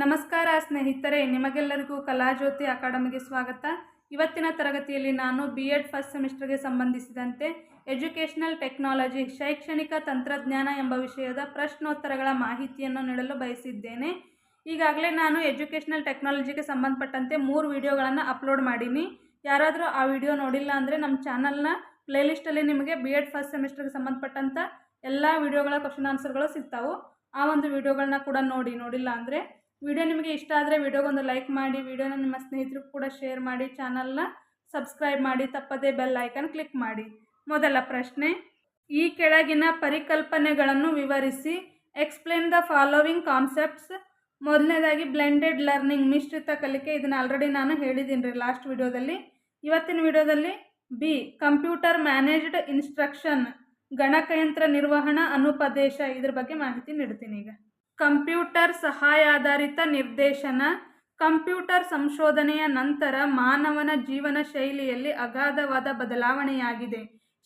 ನಮಸ್ಕಾರ ಸ್ನೇಹಿತರೆ, ನಿಮಗೆಲ್ಲರಿಗೂ ಕಲಾಜ್ಯೋತಿ ಅಕಾಡೆಮಿಗೆ ಸ್ವಾಗತ. ಇವತ್ತಿನ ತರಗತಿಯಲ್ಲಿ ನಾನು ಬಿ ಎಡ್ ಫಸ್ಟ್ ಸೆಮಿಸ್ಟರ್ಗೆ ಸಂಬಂಧಿಸಿದಂತೆ ಎಜುಕೇಷನಲ್ ಟೆಕ್ನಾಲಜಿ ಶೈಕ್ಷಣಿಕ ತಂತ್ರಜ್ಞಾನ ಎಂಬ ವಿಷಯದ ಪ್ರಶ್ನೋತ್ತರಗಳ ಮಾಹಿತಿಯನ್ನು ನೀಡಲು ಬಯಸಿದ್ದೇನೆ. ಈಗಾಗಲೇ ನಾನು ಎಜುಕೇಷನಲ್ ಟೆಕ್ನಾಲಜಿಗೆ ಸಂಬಂಧಪಟ್ಟಂತೆ ಮೂರು ವಿಡಿಯೋಗಳನ್ನು ಅಪ್ಲೋಡ್ ಮಾಡೀನಿ. ಯಾರಾದರೂ ಆ ವಿಡಿಯೋ ನೋಡಿಲ್ಲ ಅಂದರೆ ನಮ್ಮ ಚಾನಲ್ನ ಪ್ಲೇಲಿಸ್ಟಲ್ಲಿ ನಿಮಗೆ ಬಿ ಎಡ್ ಫಸ್ಟ್ ಸೆಮಿಸ್ಟರ್ಗೆ ಸಂಬಂಧಪಟ್ಟಂಥ ಎಲ್ಲ ವಿಡಿಯೋಗಳ ಕ್ವಶನ್ ಆನ್ಸರ್ಗಳು ಸಿಗ್ತಾವೆ. ಆ ಒಂದು ವಿಡಿಯೋಗಳನ್ನ ಕೂಡ ನೋಡಿ, ನೋಡಿಲ್ಲ ಅಂದರೆ ವಿಡಿಯೋ ನಿಮಗೆ ಇಷ್ಟ ಆದರೆ ವಿಡಿಯೋಗೊಂದು ಲೈಕ್ ಮಾಡಿ, ವಿಡಿಯೋನ ನಿಮ್ಮ ಸ್ನೇಹಿತರಿಗೂ ಕೂಡ ಶೇರ್ ಮಾಡಿ, ಚಾನಲ್ನ ಸಬ್ಸ್ಕ್ರೈಬ್ ಮಾಡಿ, ತಪ್ಪದೇ ಬೆಲ್ ಐಕನ್ ಕ್ಲಿಕ್ ಮಾಡಿ. ಮೊದಲ ಪ್ರಶ್ನೆ, ಈ ಕೆಳಗಿನ ಪರಿಕಲ್ಪನೆಗಳನ್ನು ವಿವರಿಸಿ. ಎಕ್ಸ್ಪ್ಲೇನ್ ದ ಫಾಲೋವಿಂಗ್ ಕಾನ್ಸೆಪ್ಟ್ಸ್ ಮೊದಲನೇದಾಗಿ ಬ್ಲೆಂಡೆಡ್ ಲರ್ನಿಂಗ್ ಮಿಶ್ರಿತ ಕಲಿಕೆ. ಇದನ್ನು ಆಲ್ರೆಡಿ ನಾನು ಹೇಳಿದ್ದೀನಿ ರೀ ಲಾಸ್ಟ್ ವಿಡಿಯೋದಲ್ಲಿ. ಇವತ್ತಿನ ವಿಡಿಯೋದಲ್ಲಿ ಬಿ ಕಂಪ್ಯೂಟರ್ ಮ್ಯಾನೇಜ್ಡ್ ಇನ್ಸ್ಟ್ರಕ್ಷನ್ ಗಣಕಯಂತ್ರ ನಿರ್ವಹಣಾ ಅನುಪದೇಶ. ಇದ್ರ ಬಗ್ಗೆ ಮಾಹಿತಿ ನೀಡ್ತೀನಿ ಈಗ. ಕಂಪ್ಯೂಟರ್ ಸಹಾಯಾಧಾರಿತ ನಿರ್ದೇಶನ, ಕಂಪ್ಯೂಟರ್ ಸಂಶೋಧನೆಯ ನಂತರ ಮಾನವನ ಜೀವನ ಶೈಲಿಯಲ್ಲಿ ಅಗಾಧವಾದ ಬದಲಾವಣೆಯಾಗಿದೆ.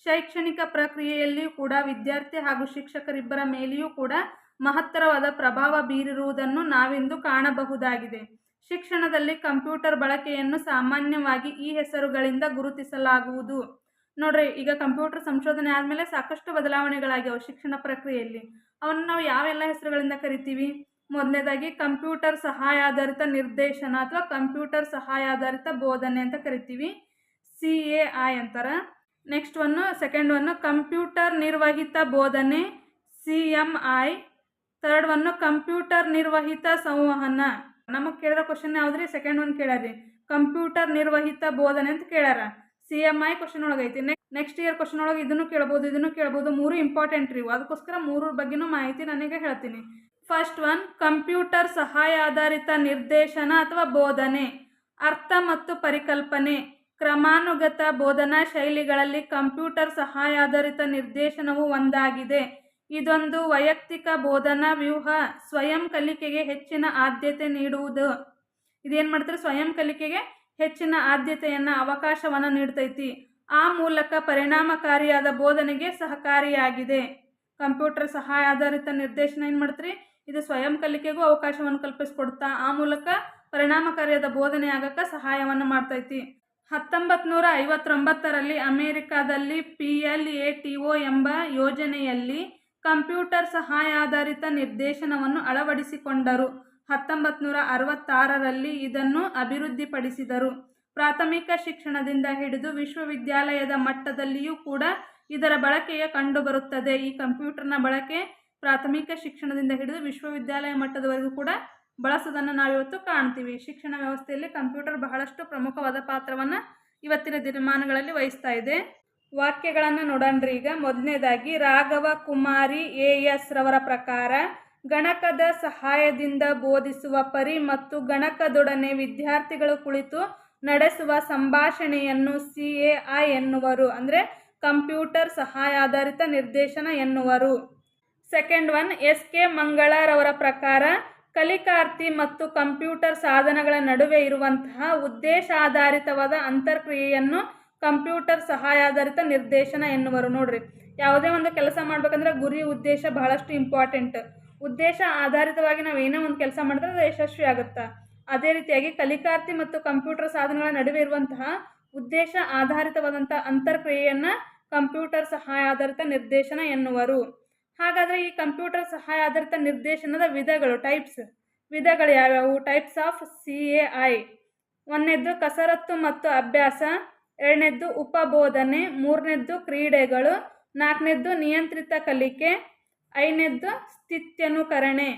ಶೈಕ್ಷಣಿಕ ಪ್ರಕ್ರಿಯೆಯಲ್ಲಿಯೂ ಕೂಡ ವಿದ್ಯಾರ್ಥಿ ಹಾಗೂ ಶಿಕ್ಷಕರಿಬ್ಬರ ಮೇಲೆಯೂ ಕೂಡ ಮಹತ್ತರವಾದ ಪ್ರಭಾವ ಬೀರಿರುವುದನ್ನು ನಾವಿಂದು ಕಾಣಬಹುದಾಗಿದೆ. ಶಿಕ್ಷಣದಲ್ಲಿ ಕಂಪ್ಯೂಟರ್ ಬಳಕೆಯನ್ನು ಸಾಮಾನ್ಯವಾಗಿ ಈ ಹೆಸರುಗಳಿಂದ ಗುರುತಿಸಲಾಗುವುದು. ನೋಡ್ರಿ, ಈಗ ಕಂಪ್ಯೂಟರ್ ಸಂಶೋಧನೆ ಆದಮೇಲೆ ಸಾಕಷ್ಟು ಬದಲಾವಣೆಗಳಾಗ್ಯಾವ ಶಿಕ್ಷಣ ಪ್ರಕ್ರಿಯೆಯಲ್ಲಿ. ಅವನ್ನ ನಾವು ಯಾವೆಲ್ಲ ಹೆಸರುಗಳಿಂದ ಕರಿತೀವಿ? ಮೊದಲನೇದಾಗಿ ಕಂಪ್ಯೂಟರ್ ಸಹಾಯಾಧಾರಿತ ನಿರ್ದೇಶನ ಅಥವಾ ಕಂಪ್ಯೂಟರ್ ಸಹಾಯಾಧಾರಿತ ಬೋಧನೆ ಅಂತ ಕರಿತೀವಿ. ಸಿ ಎ ಐ ಅಂತಾರೆ. Next one second one computer ನಿರ್ವಹಿತ ಬೋಧನೆ, C M I. Third one computer ನಿರ್ವಹಿತ ಸಂವಹನ. ನಮಗೆ ಕೇಳಿರೋ ಕ್ವಶನ್ ಯಾವ್ದ್ರಿ? ಸೆಕೆಂಡ್ ಒನ್ ಕೇಳ್ಯಾರಿ ಕಂಪ್ಯೂಟರ್ ನಿರ್ವಹಿತ ಬೋಧನೆ ಅಂತ ಕೇಳ್ಯಾರ ಸಿ ಎಂ ಐ ಕ್ವಶನ್ ಒಳಗೈತಿ ನೆಕ್ಸ್ಟ್ ಇಯರ್ ಕ್ವಶನ್ ಒಳಗೆ ಇದನ್ನು ಕೇಳ್ಬೋದು ಇದನ್ನು ಕೇಳ್ಬೋದು, ಮೂರು ಇಂಪಾರ್ಟೆಂಟ್ ರೀ ಅದಕ್ಕೋಸ್ಕರ ಮೂರು ಬಗ್ಗೆನೂ ಮಾಹಿತಿ ನನಗೆ ಹೇಳ್ತೀನಿ. ಫಸ್ಟ್ ಒನ್ ಕಂಪ್ಯೂಟರ್ ಸಹಾಯ ಆಧಾರಿತ ನಿರ್ದೇಶನ ಅಥವಾ ಬೋಧನೆ. ಅರ್ಥ ಮತ್ತು ಪರಿಕಲ್ಪನೆ. ಕ್ರಮಾನುಗತ ಬೋಧನಾ ಶೈಲಿಗಳಲ್ಲಿ ಕಂಪ್ಯೂಟರ್ ಸಹಾಯ ಆಧಾರಿತ ನಿರ್ದೇಶನವು ಒಂದಾಗಿದೆ. ಇದೊಂದು ವೈಯಕ್ತಿಕ ಬೋಧನಾ ವ್ಯೂಹ, ಸ್ವಯಂ ಕಲಿಕೆಗೆ ಹೆಚ್ಚಿನ ಆದ್ಯತೆ ನೀಡುವುದು. ಇದೇನು ಮಾಡ್ತಾರೆ? ಸ್ವಯಂ ಕಲಿಕೆಗೆ ಹೆಚ್ಚಿನ ಆದ್ಯತೆಯನ್ನು ಅವಕಾಶವನ್ನು ನೀಡ್ತೈತಿ. ಆ ಮೂಲಕ ಪರಿಣಾಮಕಾರಿಯಾದ ಬೋಧನೆಗೆ ಸಹಕಾರಿಯಾಗಿದೆ. ಕಂಪ್ಯೂಟರ್ ಸಹಾಯ ಆಧಾರಿತ ನಿರ್ದೇಶನ ಏನು ಮಾಡ್ತೀರಿ? ಇದು ಸ್ವಯಂ ಕಲಿಕೆಗೂ ಅವಕಾಶವನ್ನು ಕಲ್ಪಿಸ್ಕೊಡ್ತಾ, ಆ ಮೂಲಕ ಪರಿಣಾಮಕಾರಿಯಾದ ಬೋಧನೆ ಆಗಕ್ಕೆ ಸಹಾಯವನ್ನು ಮಾಡ್ತೈತಿ. ಹತ್ತೊಂಬತ್ತು ನೂರ ಐವತ್ತೊಂಬತ್ತರಲ್ಲಿ ಅಮೆರಿಕಾದಲ್ಲಿ P L A T O ಎಂಬ ಯೋಜನೆಯಲ್ಲಿ ಕಂಪ್ಯೂಟರ್ ಸಹಾಯ ಆಧಾರಿತ ನಿರ್ದೇಶನವನ್ನು ಅಳವಡಿಸಿಕೊಂಡರು. ಹತ್ತೊಂಬತ್ತು ನೂರ ಅರವತ್ತಾರರಲ್ಲಿ ಇದನ್ನು ಅಭಿವೃದ್ಧಿಪಡಿಸಿದರು. ಪ್ರಾಥಮಿಕ ಶಿಕ್ಷಣದಿಂದ ಹಿಡಿದು ವಿಶ್ವವಿದ್ಯಾಲಯದ ಮಟ್ಟದಲ್ಲಿಯೂ ಕೂಡ ಇದರ ಬಳಕೆಯ ಕಂಡುಬರುತ್ತದೆ. ಈ ಕಂಪ್ಯೂಟರ್ನ ಬಳಕೆ ಪ್ರಾಥಮಿಕ ಶಿಕ್ಷಣದಿಂದ ಹಿಡಿದು ವಿಶ್ವವಿದ್ಯಾಲಯ ಮಟ್ಟದವರೆಗೂ ಕೂಡ ಬಳಸೋದನ್ನು ನಾವಿವತ್ತು ಕಾಣ್ತೀವಿ. ಶಿಕ್ಷಣ ವ್ಯವಸ್ಥೆಯಲ್ಲಿ ಕಂಪ್ಯೂಟರ್ ಬಹಳಷ್ಟು ಪ್ರಮುಖವಾದ ಪಾತ್ರವನ್ನು ಇವತ್ತಿನ ದಿನಮಾನಗಳಲ್ಲಿ ವಹಿಸ್ತಾ ಇದೆ. ವಾಕ್ಯಗಳನ್ನು ನೋಡೋಣ್ರಿ ಈಗ ಮೊದಲನೇದಾಗಿ ರಾಘವ ಕುಮಾರಿ ಎ ಎಸ್ ರವರ ಪ್ರಕಾರ ಗಣಕದ ಸಹಾಯದಿಂದ ಬೋಧಿಸುವ ಪರಿ ಮತ್ತು ಗಣಕದೊಡನೆ ವಿದ್ಯಾರ್ಥಿಗಳು ಕುಳಿತು ನಡೆಸುವ ಸಂಭಾಷಣೆಯನ್ನು ಸಿ ಎ ಐ ಎನ್ನುವರು, ಅಂದರೆ ಕಂಪ್ಯೂಟರ್ ಸಹಾಯಾಧಾರಿತ ನಿರ್ದೇಶನ ಎನ್ನುವರು. ಸೆಕೆಂಡ್ ಒನ್, ಎಸ್ ಕೆ ಮಂಗಳಾರವರ ಪ್ರಕಾರ ಕಲಿಕಾರ್ಥಿ ಮತ್ತು ಕಂಪ್ಯೂಟರ್ ಸಾಧನಗಳ ನಡುವೆ ಇರುವಂತಹ ಉದ್ದೇಶಾಧಾರಿತವಾದ ಅಂತರ್ಕ್ರಿಯೆಯನ್ನು ಕಂಪ್ಯೂಟರ್ ಸಹಾಯಾಧಾರಿತ ನಿರ್ದೇಶನ ಎನ್ನುವರು. ನೋಡ್ರಿ, ಯಾವುದೇ ಒಂದು ಕೆಲಸ ಮಾಡ್ಬೇಕಂದ್ರೆ ಗುರಿ, ಉದ್ದೇಶ ಬಹಳಷ್ಟು ಇಂಪಾರ್ಟೆಂಟ್ ಉದ್ದೇಶ ಆಧಾರಿತವಾಗಿ ನಾವು ಏನೋ ಒಂದು ಕೆಲಸ ಮಾಡಿದ್ರೆ ಅದು ಯಶಸ್ವಿ ಆಗುತ್ತಾ? ಅದೇ ರೀತಿಯಾಗಿ ಕಲಿಕಾರ್ಥಿ ಮತ್ತು ಕಂಪ್ಯೂಟರ್ ಸಾಧನಗಳ ನಡುವೆ ಇರುವಂತಹ ಉದ್ದೇಶ ಆಧಾರಿತವಾದಂಥ ಅಂತರ್ಕ್ರಿಯೆಯನ್ನು ಕಂಪ್ಯೂಟರ್ ಸಹಾಯ ಆಧಾರಿತ ನಿರ್ದೇಶನ ಎನ್ನುವರು. ಹಾಗಾದರೆ ಈ ಕಂಪ್ಯೂಟರ್ ಸಹಾಯ ಆಧಾರಿತ ನಿರ್ದೇಶನದ ವಿಧಗಳು ಟೈಪ್ಸ್ ವಿಧಗಳು ಯಾವ್ಯಾವು? Types of C A I ಒಂದನೇದ್ದು ಕಸರತ್ತು ಮತ್ತು ಅಭ್ಯಾಸ. ಎರಡನೇದ್ದು ಉಪಬೋಧನೆ. ಮೂರನೇದ್ದು ಕ್ರೀಡೆಗಳು. ನಾಲ್ಕನೇದ್ದು ನಿಯಂತ್ರಿತ ಕಲಿಕೆ. ಐದನೇದ್ದು ಸ್ಥಿತ್ಯನುಕರಣೆ.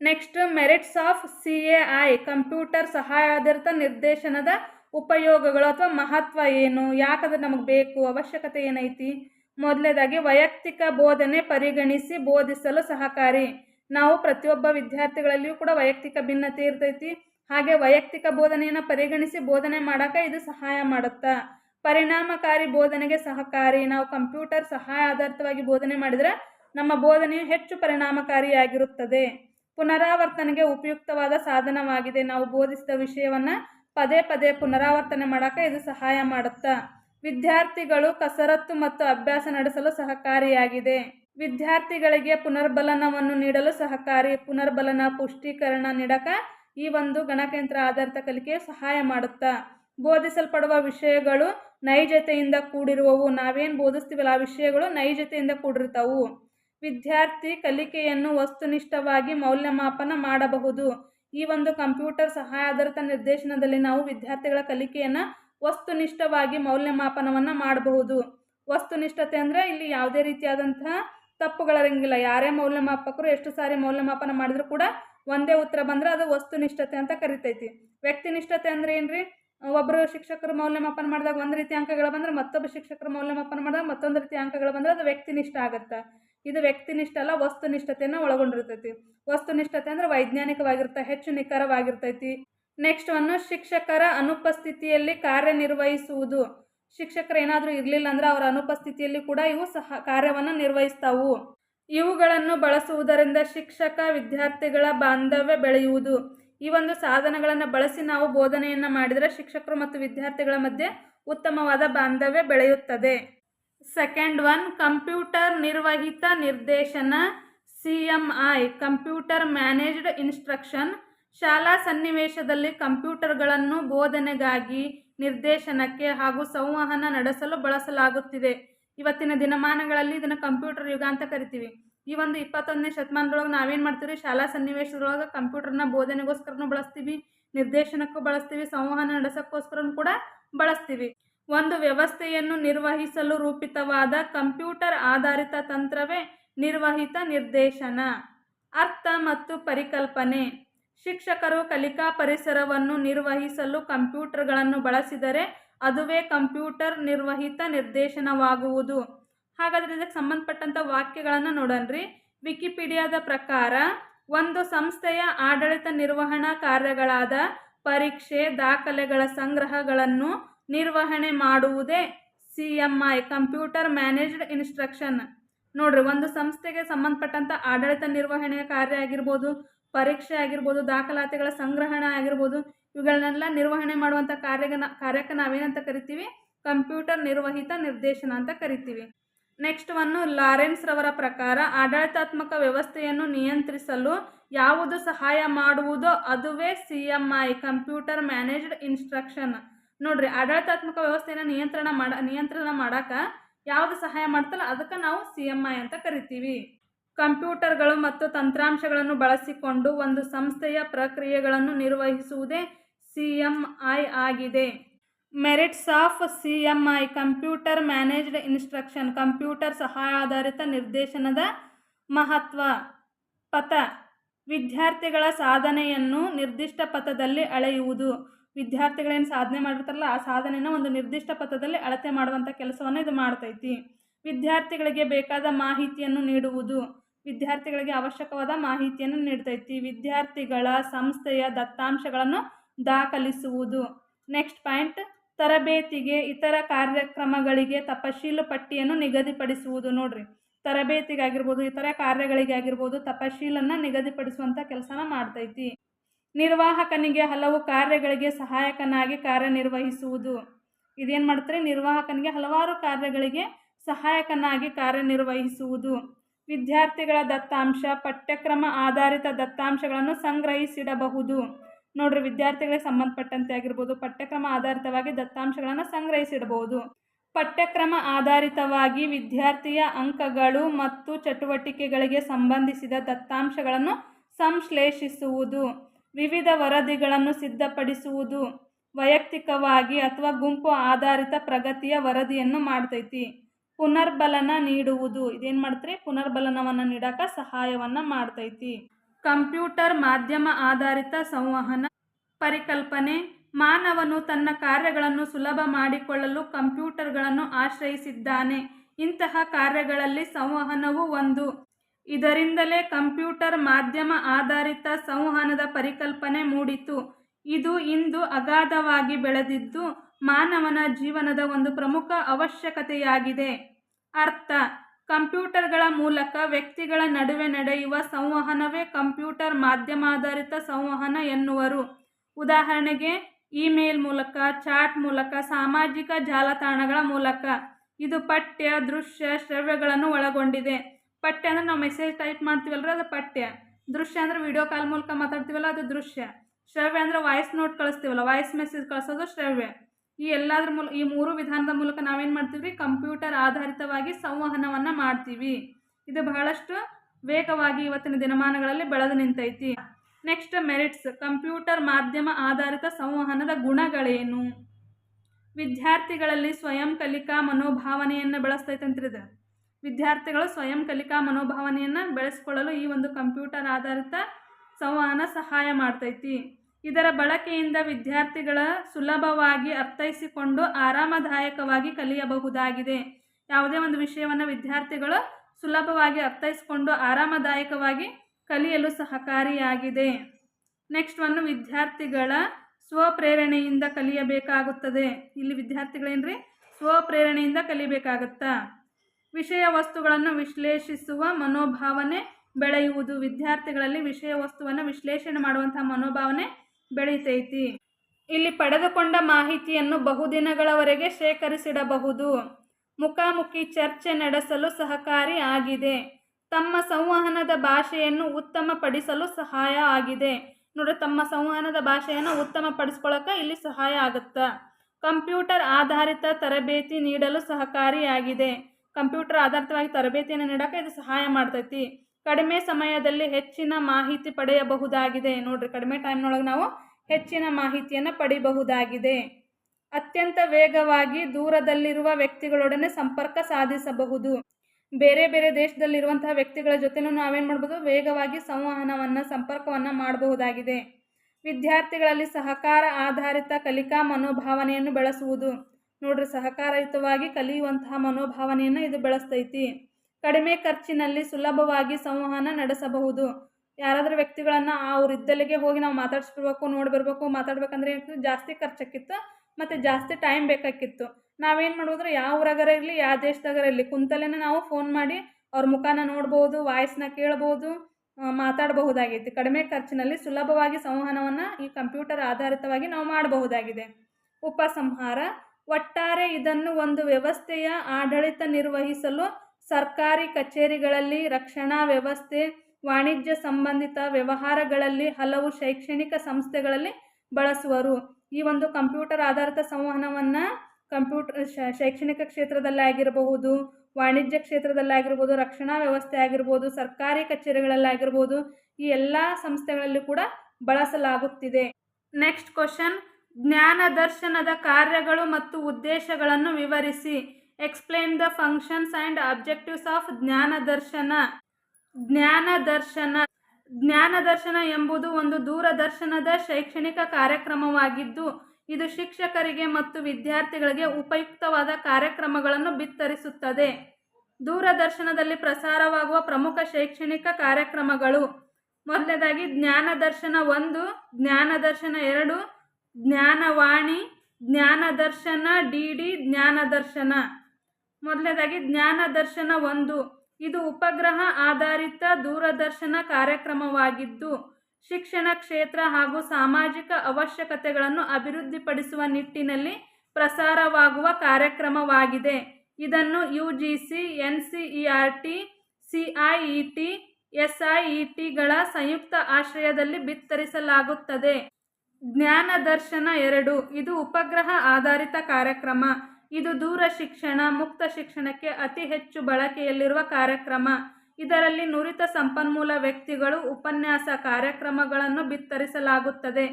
Next merits of C A I computer ಸಹಾಯಾಧಾರಿತ ನಿರ್ದೇಶನದ ಉಪಯೋಗಗಳು ಅಥವಾ ಮಹತ್ವ ಏನು? ಯಾಕಂದ್ರೆ ನಮಗೆ ಬೇಕು, ಅವಶ್ಯಕತೆ ಏನೈತಿ? ಮೊದಲೇದಾಗಿ, ವೈಯಕ್ತಿಕ ಬೋಧನೆ ಪರಿಗಣಿಸಿ ಬೋಧಿಸಲು ಸಹಕಾರಿ. ನಾವು ಪ್ರತಿಯೊಬ್ಬ ವಿದ್ಯಾರ್ಥಿಗಳಲ್ಲಿಯೂ ಕೂಡ ವೈಯಕ್ತಿಕ ಭಿನ್ನತೆ ಇರ್ತೈತಿ. ಹಾಗೆ ವೈಯಕ್ತಿಕ ಬೋಧನೆಯನ್ನು ಪರಿಗಣಿಸಿ ಬೋಧನೆ ಮಾಡೋಕೆ ಇದು ಸಹಾಯ ಮಾಡುತ್ತಾ? ಪರಿಣಾಮಕಾರಿ ಬೋಧನೆಗೆ ಸಹಕಾರಿ. ನಾವು ಕಂಪ್ಯೂಟರ್ ಸಹಾಯ ಆಧಾರಿತವಾಗಿ ಬೋಧನೆ ಮಾಡಿದರೆ ನಮ್ಮ ಬೋಧನೆಯು ಹೆಚ್ಚು ಪರಿಣಾಮಕಾರಿಯಾಗಿರುತ್ತದೆ. ಪುನರಾವರ್ತನೆಗೆ ಉಪಯುಕ್ತವಾದ ಸಾಧನವಾಗಿದೆ. ನಾವು ಬೋಧಿಸಿದ ವಿಷಯವನ್ನು ಪದೇ ಪದೇ ಪುನರಾವರ್ತನೆ ಮಾಡೋಕ್ಕೆ ಇದು ಸಹಾಯ ಮಾಡುತ್ತಾ? ವಿದ್ಯಾರ್ಥಿಗಳು ಕಸರತ್ತು ಮತ್ತು ಅಭ್ಯಾಸ ನಡೆಸಲು ಸಹಕಾರಿಯಾಗಿದೆ. ವಿದ್ಯಾರ್ಥಿಗಳಿಗೆ ಪುನರ್ಬಲನವನ್ನು ನೀಡಲು ಸಹಕಾರಿ ಪುನರ್ಬಲನ ಪುಷ್ಟೀಕರಣ ನೀಡಕ ಈ ಒಂದು ಗಣಕಯಂತ್ರ ಆಧಾರಿತ ಕಲಿಕೆ ಸಹಾಯ ಮಾಡುತ್ತಾ? ಬೋಧಿಸಲ್ಪಡುವ ವಿಷಯಗಳು ನೈಜತೆಯಿಂದ ಕೂಡಿರುವವು. ನಾವೇನು ಬೋಧಿಸ್ತೀವಲ್ಲ ಆ ವಿಷಯಗಳು ನೈಜತೆಯಿಂದ ಕೂಡಿರ್ತಾವು ವಿದ್ಯಾರ್ಥಿ ಕಲಿಕೆಯನ್ನು ವಸ್ತುನಿಷ್ಠವಾಗಿ ಮೌಲ್ಯಮಾಪನ ಮಾಡಬಹುದು. ಈ ಒಂದು ಕಂಪ್ಯೂಟರ್ ಸಹಾಯ ಆಧಾರಿತ ನಿರ್ದೇಶನದಲ್ಲಿ ನಾವು ವಿದ್ಯಾರ್ಥಿಗಳ ಕಲಿಕೆಯನ್ನು ವಸ್ತುನಿಷ್ಠವಾಗಿ ಮೌಲ್ಯಮಾಪನವನ್ನು ಮಾಡಬಹುದು. ವಸ್ತುನಿಷ್ಠತೆ ಅಂದರೆ ಇಲ್ಲಿ ಯಾವುದೇ ರೀತಿಯಾದಂತಹ ತಪ್ಪುಗಳಿರಂಗಿಲ್ಲ ಯಾರೇ ಮೌಲ್ಯಮಾಪಕರು ಎಷ್ಟು ಸಾರಿ ಮೌಲ್ಯಮಾಪನ ಮಾಡಿದರೂ ಕೂಡ ಒಂದೇ ಉತ್ತರ ಬಂದರೆ ಅದು ವಸ್ತುನಿಷ್ಠತೆ ಅಂತ ಕರಿತೈತಿ. ವ್ಯಕ್ತಿನಿಷ್ಠತೆ ಅಂದರೆ ಏನ್ರಿ? ಒಬ್ಬರು ಶಿಕ್ಷಕರು ಮೌಲ್ಯಮಾಪನ ಮಾಡಿದಾಗ ಒಂದು ರೀತಿ ಅಂಕಗಳು ಬಂದರೆ ಮತ್ತೊಬ್ಬ ಶಿಕ್ಷಕರು ಮೌಲ್ಯಮಾಪನ ಮಾಡಿದಾಗ ಮತ್ತೊಂದು ರೀತಿ ಅಂಕಗಳು ಬಂದರೆ ಅದು ವ್ಯಕ್ತಿನಿಷ್ಠ ಆಗುತ್ತೆ. ಇದು ವ್ಯಕ್ತಿನಿಷ್ಠ ಅಲ್ಲ, ವಸ್ತುನಿಷ್ಠತೆಯನ್ನು ಒಳಗೊಂಡಿರ್ತೈತಿ. ವಸ್ತುನಿಷ್ಠತೆ ಅಂದರೆ ವೈಜ್ಞಾನಿಕವಾಗಿರುತ್ತೆ ಹೆಚ್ಚು ನಿಖರವಾಗಿರ್ತೈತಿ. ನೆಕ್ಸ್ಟ್ ಒಂದು ಶಿಕ್ಷಕರ ಅನುಪಸ್ಥಿತಿಯಲ್ಲಿ ಕಾರ್ಯನಿರ್ವಹಿಸುವುದು. ಶಿಕ್ಷಕರು ಏನಾದರೂ ಇರಲಿಲ್ಲ ಅಂದರೆ ಅವರ ಅನುಪಸ್ಥಿತಿಯಲ್ಲಿ ಕೂಡ ಇವು ಸಹ ಕಾರ್ಯವನ್ನು ನಿರ್ವಹಿಸ್ತಾವು. ಇವುಗಳನ್ನು ಬಳಸುವುದರಿಂದ ಶಿಕ್ಷಕ ವಿದ್ಯಾರ್ಥಿಗಳ ಬಾಂಧವ್ಯ ಬೆಳೆಯುವುದು. ಈ ಒಂದು ಸಾಧನಗಳನ್ನು ಬಳಸಿ ನಾವು ಬೋಧನೆಯನ್ನು ಮಾಡಿದರೆ ಶಿಕ್ಷಕರು ಮತ್ತು ವಿದ್ಯಾರ್ಥಿಗಳ ಮಧ್ಯೆ ಉತ್ತಮವಾದ ಬಾಂಧವ್ಯ ಬೆಳೆಯುತ್ತದೆ. ಸೆಕೆಂಡ್ ಒನ್ ಕಂಪ್ಯೂಟರ್ ನಿರ್ವಹಿತ ನಿರ್ದೇಶನ C M I computer managed instruction ಶಾಲಾ ಸನ್ನಿವೇಶದಲ್ಲಿ ಕಂಪ್ಯೂಟರ್ಗಳನ್ನು ಬೋಧನೆಗಾಗಿ ನಿರ್ದೇಶನಕ್ಕೆ ಹಾಗೂ ಸಂವಹನ ನಡೆಸಲು ಬಳಸಲಾಗುತ್ತಿದೆ. ಇವತ್ತಿನ ದಿನಮಾನಗಳಲ್ಲಿ ಇದನ್ನು ಕಂಪ್ಯೂಟರ್ ಯುಗ ಅಂತ ಕರಿತೀವಿ. ಈ ಒಂದು ಇಪ್ಪತ್ತೊಂದನೇ ಶತಮಾನದೊಳಗೆ ನಾವೇನು ಮಾಡ್ತೀವಿ ಶಾಲಾ ಸನ್ನಿವೇಶದೊಳಗೆ ಕಂಪ್ಯೂಟರ್ನ ಬೋಧನೆಗೋಸ್ಕರನೂ ಬಳಸ್ತೀವಿ, ನಿರ್ದೇಶನಕ್ಕೂ ಬಳಸ್ತೀವಿ, ಸಂವಹನ ನಡೆಸೋಕ್ಕೋಸ್ಕರನೂ ಕೂಡ ಬಳಸ್ತೀವಿ. ಒಂದು ವ್ಯವಸ್ಥೆಯನ್ನು ನಿರ್ವಹಿಸಲು ರೂಪಿತವಾದ ಕಂಪ್ಯೂಟರ್ ಆಧಾರಿತ ತಂತ್ರವೇ ನಿರ್ವಹಿತ ನಿರ್ದೇಶನ. ಅರ್ಥ ಮತ್ತು ಪರಿಕಲ್ಪನೆ. ಶಿಕ್ಷಕರು ಕಲಿಕಾ ಪರಿಸರವನ್ನು ನಿರ್ವಹಿಸಲು ಕಂಪ್ಯೂಟರ್ಗಳನ್ನು ಬಳಸಿದರೆ ಅದುವೇ ಕಂಪ್ಯೂಟರ್ ನಿರ್ವಹಿತ ನಿರ್ದೇಶನವಾಗುವುದು. ಹಾಗಾದರೆ ಇದಕ್ಕೆ ಸಂಬಂಧಪಟ್ಟಂಥ ವಾಕ್ಯಗಳನ್ನು ನೋಡೋಣ್ರಿ ವಿಕಿಪೀಡಿಯಾದ ಪ್ರಕಾರ ಒಂದು ಸಂಸ್ಥೆಯ ಆಡಳಿತ ನಿರ್ವಹಣಾ ಕಾರ್ಯಗಳಾದ ಪರೀಕ್ಷೆ, ದಾಖಲೆಗಳ ಸಂಗ್ರಹಗಳನ್ನು ನಿರ್ವಹಣೆ ಮಾಡುವುದೇ C M I computer managed instruction. ನೋಡ್ರಿ, ಒಂದು ಸಂಸ್ಥೆಗೆ ಸಂಬಂಧಪಟ್ಟಂಥ ಆಡಳಿತ ನಿರ್ವಹಣೆಯ ಕಾರ್ಯ ಆಗಿರ್ಬೋದು, ಪರೀಕ್ಷೆ ಆಗಿರ್ಬೋದು, ದಾಖಲಾತಿಗಳ ಸಂಗ್ರಹಣೆ ಆಗಿರ್ಬೋದು, ಇವುಗಳನ್ನೆಲ್ಲ ನಿರ್ವಹಣೆ ಮಾಡುವಂಥ ಕಾರ್ಯ ಕಾರ್ಯಕ್ಕೆ ನಾವೇನಂತ ಕರಿತೀವಿ? ಕಂಪ್ಯೂಟರ್ ನಿರ್ವಹಿತ ನಿರ್ದೇಶನ ಅಂತ ಕರಿತೀವಿ. ನೆಕ್ಸ್ಟ್ ಒನ್ನು ಲಾರೆನ್ಸ್ ರವರ ಪ್ರಕಾರ ಆಡಳಿತಾತ್ಮಕ ವ್ಯವಸ್ಥೆಯನ್ನು ನಿಯಂತ್ರಿಸಲು ಯಾವುದು ಸಹಾಯ ಮಾಡುವುದೋ ಅದುವೇ C M I computer managed instruction ನೋಡ್ರಿ, ಆಡಳಿತಾತ್ಮಕ ವ್ಯವಸ್ಥೆಯನ್ನು ನಿಯಂತ್ರಣ ಮಾಡ, ನಿಯಂತ್ರಣ ಮಾಡೋಕೆ ಯಾವುದು ಸಹಾಯ ಮಾಡ್ತಲ್ಲ ಅದಕ್ಕೆ ನಾವು ಸಿ ಎಂ ಐ ಅಂತ ಕರಿತೀವಿ. ಕಂಪ್ಯೂಟರ್ಗಳು ಮತ್ತು ತಂತ್ರಾಂಶಗಳನ್ನು ಬಳಸಿಕೊಂಡು ಒಂದು ಸಂಸ್ಥೆಯ ಪ್ರಕ್ರಿಯೆಗಳನ್ನು ನಿರ್ವಹಿಸುವುದೇ ಸಿ ಎಂ ಐ ಆಗಿದೆ. Merits of C M I computer managed instruction computer ಸಹಾಯಾಧಾರಿತ ನಿರ್ದೇಶನದ ಮಹತ್ವ. ಪಥ, ವಿದ್ಯಾರ್ಥಿಗಳ ಸಾಧನೆಯನ್ನು ನಿರ್ದಿಷ್ಟ ಪಥದಲ್ಲಿ ಅಳೆಯುವುದು. ವಿದ್ಯಾರ್ಥಿಗಳೇನು ಸಾಧನೆ ಮಾಡಿರ್ತಾರಲ್ಲ, ಆ ಸಾಧನೆನ ಒಂದು ನಿರ್ದಿಷ್ಟ ಪಥದಲ್ಲಿ ಅಳತೆ ಮಾಡುವಂಥ ಕೆಲಸವನ್ನು ಇದು ಮಾಡ್ತೈತಿ. ವಿದ್ಯಾರ್ಥಿಗಳಿಗೆ ಬೇಕಾದ ಮಾಹಿತಿಯನ್ನು ನೀಡುವುದು. ವಿದ್ಯಾರ್ಥಿಗಳಿಗೆ ಅವಶ್ಯಕವಾದ ಮಾಹಿತಿಯನ್ನು ನೀಡ್ತೈತಿ. ವಿದ್ಯಾರ್ಥಿಗಳ ಸಂಸ್ಥೆಯ ದತ್ತಾಂಶಗಳನ್ನು ದಾಖಲಿಸುವುದು. ನೆಕ್ಸ್ಟ್ ಪಾಯಿಂಟ್ ತರಬೇತಿಗೆ, ಇತರ ಕಾರ್ಯಕ್ರಮಗಳಿಗೆ ತಪಶೀಲು ಪಟ್ಟಿಯನ್ನು ನಿಗದಿಪಡಿಸುವುದು ನೋಡ್ರಿ. ತರಬೇತಿಗಾಗಿರ್ಬೋದು, ಇತರ ಕಾರ್ಯಗಳಿಗೆ ಆಗಿರ್ಬೋದು ತಪಶೀಲನ್ನು ನಿಗದಿಪಡಿಸುವಂಥ ಕೆಲಸನ ಮಾಡ್ತೈತಿ. ನಿರ್ವಾಹಕನಿಗೆ ಹಲವು ಕಾರ್ಯಗಳಿಗೆ ಸಹಾಯಕನಾಗಿ ಕಾರ್ಯನಿರ್ವಹಿಸುವುದು. ಇದೇನು ಮಾಡ್ತಾರೆ? ನಿರ್ವಾಹಕನಿಗೆ ಹಲವಾರು ಕಾರ್ಯಗಳಿಗೆ ಸಹಾಯಕನಾಗಿ ಕಾರ್ಯನಿರ್ವಹಿಸುವುದು. ವಿದ್ಯಾರ್ಥಿಗಳ ದತ್ತಾಂಶ, ಪಠ್ಯಕ್ರಮ ಆಧಾರಿತ ದತ್ತಾಂಶಗಳನ್ನು ಸಂಗ್ರಹಿಸಿಡಬಹುದು. ನೋಡ್ರಿ, ವಿದ್ಯಾರ್ಥಿಗಳಿಗೆ ಸಂಬಂಧಪಟ್ಟಂತೆ ಆಗಿರ್ಬೋದು, ಪಠ್ಯಕ್ರಮ ಆಧಾರಿತವಾಗಿ ದತ್ತಾಂಶಗಳನ್ನು ಸಂಗ್ರಹಿಸಿಡಬಹುದು ಪಠ್ಯಕ್ರಮ ಆಧಾರಿತವಾಗಿ ವಿದ್ಯಾರ್ಥಿಯ ಅಂಕಗಳು ಮತ್ತು ಚಟುವಟಿಕೆಗಳಿಗೆ ಸಂಬಂಧಿಸಿದ ದತ್ತಾಂಶಗಳನ್ನು ಸಂಶ್ಲೇಷಿಸುವುದು, ವಿವಿಧ ವರದಿಗಳನ್ನು ಸಿದ್ಧಪಡಿಸುವುದು, ವೈಯಕ್ತಿಕವಾಗಿ ಅಥವಾ ಗುಂಪು ಆಧಾರಿತ ಪ್ರಗತಿಯ ವರದಿಯನ್ನು ಮಾಡ್ತೈತಿ. ಪುನರ್ಬಲನ ನೀಡುವುದು, ಇದೇನು ಮಾಡ್ತೀರಿ? ಪುನರ್ಬಲನವನ್ನು ನೀಡಕ್ಕೆ ಸಹಾಯವನ್ನು ಮಾಡ್ತೈತಿ. ಕಂಪ್ಯೂಟರ್ ಮಾಧ್ಯಮ ಆಧಾರಿತ ಸಂವಹನ ಪರಿಕಲ್ಪನೆ, ಮಾನವನು ತನ್ನ ಕಾರ್ಯಗಳನ್ನು ಸುಲಭ ಮಾಡಿಕೊಳ್ಳಲು ಕಂಪ್ಯೂಟರ್ಗಳನ್ನು ಆಶ್ರಯಿಸಿದ್ದಾನೆ. ಇಂತಹ ಕಾರ್ಯಗಳಲ್ಲಿ ಸಂವಹನವು ಒಂದು. ಇದರಿಂದಲೇ ಕಂಪ್ಯೂಟರ್ ಮಾಧ್ಯಮ ಆಧಾರಿತ ಸಂವಹನದ ಪರಿಕಲ್ಪನೆ ಮೂಡಿತು. ಇದು ಇಂದು ಅಗಾಧವಾಗಿ ಬೆಳೆದಿದ್ದು ಮಾನವನ ಜೀವನದ ಒಂದು ಪ್ರಮುಖ ಅವಶ್ಯಕತೆಯಾಗಿದೆ. ಅರ್ಥ ಕಂಪ್ಯೂಟರ್ಗಳ ಮೂಲಕ ವ್ಯಕ್ತಿಗಳ ನಡುವೆ ನಡೆಯುವ ಸಂವಹನವೇ ಕಂಪ್ಯೂಟರ್ ಮಾಧ್ಯಮಾಧಾರಿತ ಸಂವಹನ ಎನ್ನುವರು. ಉದಾಹರಣೆಗೆ, ಇಮೇಲ್ ಮೂಲಕ, ಚಾಟ್ ಮೂಲಕ, ಸಾಮಾಜಿಕ ಜಾಲತಾಣಗಳ ಮೂಲಕ. ಇದು ಪಠ್ಯ, ದೃಶ್ಯ, ಶ್ರವ್ಯಗಳನ್ನು ಒಳಗೊಂಡಿದೆ. ಪಠ್ಯ ಅಂದರೆ ನಾವು ಮೆಸೇಜ್ ಟೈಪ್ ಮಾಡ್ತೀವಲ್ರ, ಅದು ಪಠ್ಯ. ದೃಶ್ಯ ಅಂದರೆ ವಿಡಿಯೋ ಕಾಲ್ ಮೂಲಕ ಮಾತಾಡ್ತೀವಲ್ಲ, ಅದು ದೃಶ್ಯ. ಶ್ರವ್ಯ ಅಂದರೆ ವಾಯ್ಸ್ ನೋಟ್ ಕಳಿಸ್ತೀವಲ್ಲ, ವಾಯ್ಸ್ ಮೆಸೇಜ್ ಕಳಿಸೋದು ಶ್ರವ್ಯ. ಈ ಎಲ್ಲದ್ರ ಮೂಲ, ಈ ಮೂರು ವಿಧಾನದ ಮೂಲಕ ನಾವೇನು ಮಾಡ್ತೀವಿ ರೀ ಕಂಪ್ಯೂಟರ್ ಆಧಾರಿತವಾಗಿ ಸಂವಹನವನ್ನು ಮಾಡ್ತೀವಿ. ಇದು ಬಹಳಷ್ಟು ವೇಗವಾಗಿ ಇವತ್ತಿನ ದಿನಮಾನಗಳಲ್ಲಿ ಬೆಳೆದು ನಿಂತೈತಿ. ನೆಕ್ಸ್ಟ್ ಮೆರಿಟ್ಸ್, ಕಂಪ್ಯೂಟರ್ ಮಾಧ್ಯಮ ಆಧಾರಿತ ಸಂವಹನದ ಗುಣಗಳೇನು? ವಿದ್ಯಾರ್ಥಿಗಳಲ್ಲಿ ಸ್ವಯಂ ಕಲಿಕಾ ಮನೋಭಾವನೆಯನ್ನು ಬೆಳೆಸ್ತೈತಂತ್ರಿದ. ವಿದ್ಯಾರ್ಥಿಗಳು ಸ್ವಯಂ ಕಲಿಕಾ ಮನೋಭಾವನೆಯನ್ನು ಬೆಳೆಸ್ಕೊಳ್ಳಲು ಈ ಒಂದು ಕಂಪ್ಯೂಟರ್ ಆಧಾರಿತ ಸಂವಹನ ಸಹಾಯ ಮಾಡ್ತೈತಿ. ಇದರ ಬಳಕೆಯಿಂದ ವಿದ್ಯಾರ್ಥಿಗಳ ಸುಲಭವಾಗಿ ಅರ್ಥೈಸಿಕೊಂಡು ಆರಾಮದಾಯಕವಾಗಿ ಕಲಿಯಬಹುದಾಗಿದೆ. ಯಾವುದೇ ಒಂದು ವಿಷಯವನ್ನು ವಿದ್ಯಾರ್ಥಿಗಳು ಸುಲಭವಾಗಿ ಅರ್ಥೈಸಿಕೊಂಡು ಆರಾಮದಾಯಕವಾಗಿ ಕಲಿಯಲು ಸಹಕಾರಿಯಾಗಿದೆ. ನೆಕ್ಸ್ಟ್ ಒಂದು, ವಿದ್ಯಾರ್ಥಿಗಳ ಸ್ವಪ್ರೇರಣೆಯಿಂದ ಕಲಿಯಬೇಕಾಗುತ್ತದೆ. ಇಲ್ಲಿ ವಿದ್ಯಾರ್ಥಿಗಳೇನ್ರಿ? ಸ್ವಪ್ರೇರಣೆಯಿಂದ ಕಲಿಬೇಕಾಗುತ್ತಾ? ವಿಷಯ ವಸ್ತುಗಳನ್ನು ವಿಶ್ಲೇಷಿಸುವ ಮನೋಭಾವನೆ ಬೆಳೆಯುವುದು. ವಿದ್ಯಾರ್ಥಿಗಳಲ್ಲಿ ವಿಷಯ ವಸ್ತುವನ್ನು ವಿಶ್ಲೇಷಣೆ ಮಾಡುವಂತಹ ಮನೋಭಾವನೆ ಬೆಳೀತೈತಿ. ಇಲ್ಲಿ ಪಡೆದುಕೊಂಡ ಮಾಹಿತಿಯನ್ನು ಬಹುದಿನಗಳವರೆಗೆ ಶೇಖರಿಸಿಡಬಹುದು. ಮುಖಾಮುಖಿ ಚರ್ಚೆ ನಡೆಸಲು ಸಹಕಾರಿ ಆಗಿದೆ. ತಮ್ಮ ಸಂವಹನದ ಭಾಷೆಯನ್ನು ಉತ್ತಮಪಡಿಸಲು ಸಹಾಯ ಆಗಿದೆ. ನೋಡ್ರಿ ತಮ್ಮ ಸಂವಹನದ ಭಾಷೆಯನ್ನು ಉತ್ತಮಪಡಿಸ್ಕೊಳ್ಳೋಕೆ ಇಲ್ಲಿ ಸಹಾಯ ಆಗುತ್ತೆ? ಕಂಪ್ಯೂಟರ್ ಆಧಾರಿತ ತರಬೇತಿ ನೀಡಲು ಸಹಕಾರಿಯಾಗಿದೆ. ಕಂಪ್ಯೂಟರ್ ಆಧಾರಿತವಾಗಿ ತರಬೇತಿಯನ್ನು ನೀಡೋಕೆ ಇದು ಸಹಾಯ ಮಾಡ್ತೈತಿ. ಕಡಿಮೆ ಸಮಯದಲ್ಲಿ ಹೆಚ್ಚಿನ ಮಾಹಿತಿ ಪಡೆಯಬಹುದಾಗಿದೆ. ನೋಡ್ರಿ, ಕಡಿಮೆ ಟೈಮ್ನೊಳಗೆ ನಾವು ಹೆಚ್ಚಿನ ಮಾಹಿತಿಯನ್ನು ಪಡೆಯಬಹುದಾಗಿದೆ ಅತ್ಯಂತ ವೇಗವಾಗಿ ದೂರದಲ್ಲಿರುವ ವ್ಯಕ್ತಿಗಳೊಡನೆ ಸಂಪರ್ಕ ಸಾಧಿಸಬಹುದು. ಬೇರೆ ಬೇರೆ ದೇಶದಲ್ಲಿರುವಂತಹ ವ್ಯಕ್ತಿಗಳ ಜೊತೆನೂ ನಾವೇನು ಮಾಡ್ಬೋದು? ವೇಗವಾಗಿ ಸಂವಹನವನ್ನು, ಸಂಪರ್ಕವನ್ನು ಮಾಡಬಹುದಾಗಿದೆ. ವಿದ್ಯಾರ್ಥಿಗಳಲ್ಲಿ ಸಹಕಾರ ಆಧಾರಿತ ಕಲಿಕಾ ಮನೋಭಾವನೆಯನ್ನು ಬೆಳೆಸುವುದು. ನೋಡ್ರಿ, ಸಹಕಾರಯುತವಾಗಿ ಕಲಿಯುವಂತಹ ಮನೋಭಾವನೆಯನ್ನು ಇದು ಬೆಳೆಸ್ತೈತಿ. ಕಡಿಮೆ ಖರ್ಚಿನಲ್ಲಿ ಸುಲಭವಾಗಿ ಸಂವಹನ ನಡೆಸಬಹುದು. ಯಾರಾದರೂ ವ್ಯಕ್ತಿಗಳನ್ನು ಅವ್ರ ಇದ್ದಲ್ಲಿಗೆ ಹೋಗಿ ನಾವು ಮಾತಾಡಿಸ್ಬಿಡ್ಬೇಕು ನೋಡಿಬರ್ಬೇಕು ಮಾತಾಡ್ಬೇಕಂದ್ರೆ ಜಾಸ್ತಿ ಖರ್ಚಾಕಿತ್ತು ಮತ್ತು ಜಾಸ್ತಿ ಟೈಮ್ ಬೇಕಾಗಿತ್ತು ನಾವೇನು ಮಾಡ್ಬೋದ್ರೆ ಯಾವ ಊರಾಗರ ಇರಲಿ, ಯಾವ ದೇಶದಾಗರ ಇರಲಿ ಕುಂತಲೇ ನಾವು ಫೋನ್ ಮಾಡಿ ಅವ್ರ ಮುಖಾನ ನೋಡ್ಬೋದು ವಾಯ್ಸ್ನ ಕೇಳ್ಬೋದು ಮಾತಾಡಬಹುದಾಗಿತ್ತು ಮಾತಾಡಬಹುದಾಗೈತಿ. ಕಡಿಮೆ ಖರ್ಚಿನಲ್ಲಿ ಸುಲಭವಾಗಿ ಸಂವಹನವನ್ನು ಈ ಕಂಪ್ಯೂಟರ್ ಆಧಾರಿತವಾಗಿ ನಾವು ಮಾಡಬಹುದಾಗಿದೆ. ಉಪಸಂಹಾರ. ಒಟ್ಟಾರೆ ಇದನ್ನು ಒಂದು ವ್ಯವಸ್ಥೆಯ ಆಡಳಿತ ನಿರ್ವಹಿಸಲು ಸರ್ಕಾರಿ ಕಚೇರಿಗಳಲ್ಲಿ ರಕ್ಷಣಾ ವ್ಯವಸ್ಥೆ, ವಾಣಿಜ್ಯ ಸಂಬಂಧಿತ ವ್ಯವಹಾರಗಳಲ್ಲಿ ಹಲವು ಶೈಕ್ಷಣಿಕ ಸಂಸ್ಥೆಗಳಲ್ಲಿ ಬಳಸುವರು. ಈ ಒಂದು ಕಂಪ್ಯೂಟರ್ ಆಧಾರಿತ ಸಂವಹನವನ್ನು ಕಂಪ್ಯೂಟರ್ ಶೈಕ್ಷಣಿಕ ಕ್ಷೇತ್ರದಲ್ಲಿ ಆಗಿರಬಹುದು, ವಾಣಿಜ್ಯ ಕ್ಷೇತ್ರದಲ್ಲಿ ಆಗಿರ್ಬೋದು ರಕ್ಷಣಾ ವ್ಯವಸ್ಥೆ ಆಗಿರ್ಬೋದು ಸರ್ಕಾರಿ ಕಚೇರಿಗಳಲ್ಲಾಗಿರ್ಬೋದು ಈ ಎಲ್ಲ ಸಂಸ್ಥೆಗಳಲ್ಲಿ ಕೂಡ ಬಳಸಲಾಗುತ್ತಿದೆ. ನೆಕ್ಸ್ಟ್ ಕ್ವಶನ್ ಜ್ಞಾನ ದರ್ಶನದ ಕಾರ್ಯಗಳು ಮತ್ತು ಉದ್ದೇಶಗಳನ್ನು ವಿವರಿಸಿ. Explain the functions and objectives of Gyandarshan Gyandarshan Gyan Darshan Gyan ದರ್ಶನ ಎಂಬುದು ಒಂದು ದೂರದರ್ಶನದ ಶೈಕ್ಷಣಿಕ ಕಾರ್ಯಕ್ರಮವಾಗಿದ್ದು, ಇದು ಶಿಕ್ಷಕರಿಗೆ ಮತ್ತು ವಿದ್ಯಾರ್ಥಿಗಳಿಗೆ ಉಪಯುಕ್ತವಾದ ಕಾರ್ಯಕ್ರಮಗಳನ್ನು ಬಿತ್ತರಿಸುತ್ತದೆ. ದೂರದರ್ಶನದಲ್ಲಿ ಪ್ರಸಾರವಾಗುವ ಪ್ರಮುಖ ಶೈಕ್ಷಣಿಕ ಕಾರ್ಯಕ್ರಮಗಳು. ಮೊದಲನೇದಾಗಿ ಜ್ಞಾನದರ್ಶನ ಒಂದು ಜ್ಞಾನದರ್ಶನ ಎರಡು ಜ್ಞಾನವಾಣಿ ಜ್ಞಾನದರ್ಶನ ಡಿ ಡಿ ಜ್ಞಾನ ದರ್ಶನ ಮೊದಲನೇದಾಗಿ ಜ್ಞಾನ ದರ್ಶನ ಒಂದು. ಇದು ಉಪಗ್ರಹ ಆಧಾರಿತ ದೂರದರ್ಶನ ಕಾರ್ಯಕ್ರಮವಾಗಿದ್ದು, ಶಿಕ್ಷಣ ಕ್ಷೇತ್ರ ಹಾಗೂ ಸಾಮಾಜಿಕ ಅವಶ್ಯಕತೆಗಳನ್ನು ಅಭಿವೃದ್ಧಿಪಡಿಸುವ ನಿಟ್ಟಿನಲ್ಲಿ ಪ್ರಸಾರವಾಗುವ ಕಾರ್ಯಕ್ರಮವಾಗಿದೆ. ಇದನ್ನು U G C N C E R T C I E T S I E ಟಿಗಳ ಸಂಯುಕ್ತ ಆಶ್ರಯದಲ್ಲಿ ಬಿತ್ತರಿಸಲಾಗುತ್ತದೆ. ಜ್ಞಾನ ದರ್ಶನ ಎರಡು. ಇದು ಉಪಗ್ರಹ ಆಧಾರಿತ ಕಾರ್ಯಕ್ರಮ. ಇದು ದೂರ ಶಿಕ್ಷಣ, ಮುಕ್ತ ಶಿಕ್ಷಣಕ್ಕೆ ಅತಿ ಹೆಚ್ಚು ಬಳಕೆಯಲ್ಲಿರುವ ಕಾರ್ಯಕ್ರಮ. ಇದರಲ್ಲಿ ನುರಿತ ಸಂಪನ್ಮೂಲ ವ್ಯಕ್ತಿಗಳು ಉಪನ್ಯಾಸ ಕಾರ್ಯಕ್ರಮಗಳನ್ನು ಬಿತ್ತರಿಸಲಾಗುತ್ತದೆ.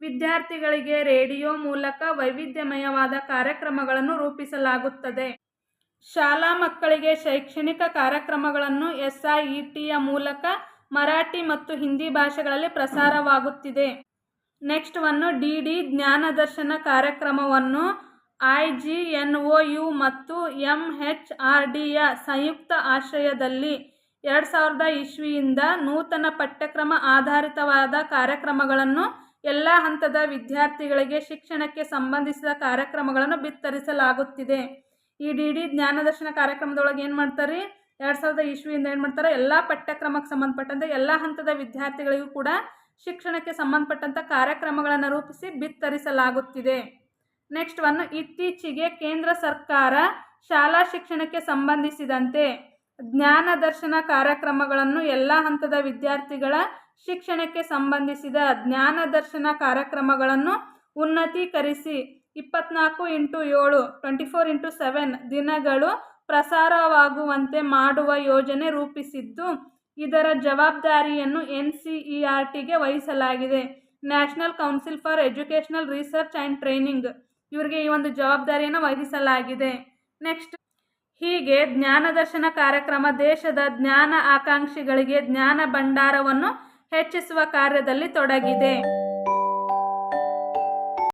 ವಿದ್ಯಾರ್ಥಿಗಳಿಗೆ ರೇಡಿಯೋ ಮೂಲಕ ವೈವಿಧ್ಯಮಯವಾದ ಕಾರ್ಯಕ್ರಮಗಳನ್ನು ರೂಪಿಸಲಾಗುತ್ತದೆ. ಶಾಲಾ ಮಕ್ಕಳಿಗೆ ಶೈಕ್ಷಣಿಕ ಕಾರ್ಯಕ್ರಮಗಳನ್ನು ಎಸ್ಐಇಟಿಯ ಮೂಲಕ ಮರಾಠಿ ಮತ್ತು ಹಿಂದಿ ಭಾಷೆಗಳಲ್ಲಿ ಪ್ರಸಾರವಾಗುತ್ತಿದೆ. Next one D D Gyandarshan ಕಾರ್ಯಕ್ರಮವನ್ನು I G N O U ಮತ್ತು ಎಂ ಹೆಚ್ ಆರ್ ಡಿಯ ಸಂಯುಕ್ತ ಆಶ್ರಯದಲ್ಲಿ ಎರಡು ಸಾವಿರದ ಇಸ್ವಿಯಿಂದ ನೂತನ ಪಠ್ಯಕ್ರಮ ಆಧಾರಿತವಾದ ಕಾರ್ಯಕ್ರಮಗಳನ್ನು ಎಲ್ಲ ಹಂತದ ವಿದ್ಯಾರ್ಥಿಗಳಿಗೆ ಶಿಕ್ಷಣಕ್ಕೆ ಸಂಬಂಧಿಸಿದ ಕಾರ್ಯಕ್ರಮಗಳನ್ನು ಬಿತ್ತರಿಸಲಾಗುತ್ತಿದೆ. ಈ ಡಿ ಡಿ ಜ್ಞಾನದರ್ಶನ ಕಾರ್ಯಕ್ರಮದೊಳಗೆ ಏನು ಮಾಡ್ತಾರೆ? ಎರಡು ಸಾವಿರದ ಇಸ್ವಿಯಿಂದ ಏನು ಮಾಡ್ತಾರೆ? ಎಲ್ಲ ಪಠ್ಯಕ್ರಮಕ್ಕೆ ಸಂಬಂಧಪಟ್ಟಂತೆ ಎಲ್ಲ ಹಂತದ ವಿದ್ಯಾರ್ಥಿಗಳಿಗೂ ಕೂಡ ಶಿಕ್ಷಣಕ್ಕೆ ಸಂಬಂಧಪಟ್ಟಂಥ ಕಾರ್ಯಕ್ರಮಗಳನ್ನು ರೂಪಿಸಿ ಬಿತ್ತರಿಸಲಾಗುತ್ತಿದೆ. ನೆಕ್ಸ್ಟ್ ಒನ್ ಇತ್ತೀಚೆಗೆ ಕೇಂದ್ರ ಸರ್ಕಾರ ಶಾಲಾ ಶಿಕ್ಷಣಕ್ಕೆ ಸಂಬಂಧಿಸಿದಂತೆ ಜ್ಞಾನ ದರ್ಶನ ಕಾರ್ಯಕ್ರಮಗಳನ್ನು ಎಲ್ಲ ಹಂತದ ವಿದ್ಯಾರ್ಥಿಗಳ ಶಿಕ್ಷಣಕ್ಕೆ ಸಂಬಂಧಿಸಿದ ಜ್ಞಾನ ದರ್ಶನ ಕಾರ್ಯಕ್ರಮಗಳನ್ನು ಉನ್ನತೀಕರಿಸಿ. ಇಪ್ಪತ್ನಾಲ್ಕು ಇಂಟು ಏಳು, ಟ್ವೆಂಟಿ ಫೋರ್ ಇಂಟು ಸೆವೆನ್ ದಿನಗಳು ಪ್ರಸಾರವಾಗುವಂತೆ ಮಾಡುವ ಯೋಜನೆ ರೂಪಿಸಿದ್ದು, ಇದರ ಜವಾಬ್ದಾರಿಯನ್ನು ಎನ್ ಸಿ ಇ ಆರ್ ಟಿಗೆ ವಹಿಸಲಾಗಿದೆ. National Council for Educational Research and Training. ಇವರಿಗೆ ಈ ಒಂದು ಜವಾಬ್ದಾರಿಯನ್ನು ವಹಿಸಲಾಗಿದೆ. ನೆಕ್ಸ್ಟ್, ಹೀಗೆ ಜ್ಞಾನದರ್ಶನ ಕಾರ್ಯಕ್ರಮ ದೇಶದ ಜ್ಞಾನ ಆಕಾಂಕ್ಷಿಗಳಿಗೆ ಜ್ಞಾನ ಭಂಡಾರವನ್ನು ಹೆಚ್ಚಿಸುವ ಕಾರ್ಯದಲ್ಲಿ ತೊಡಗಿದೆ.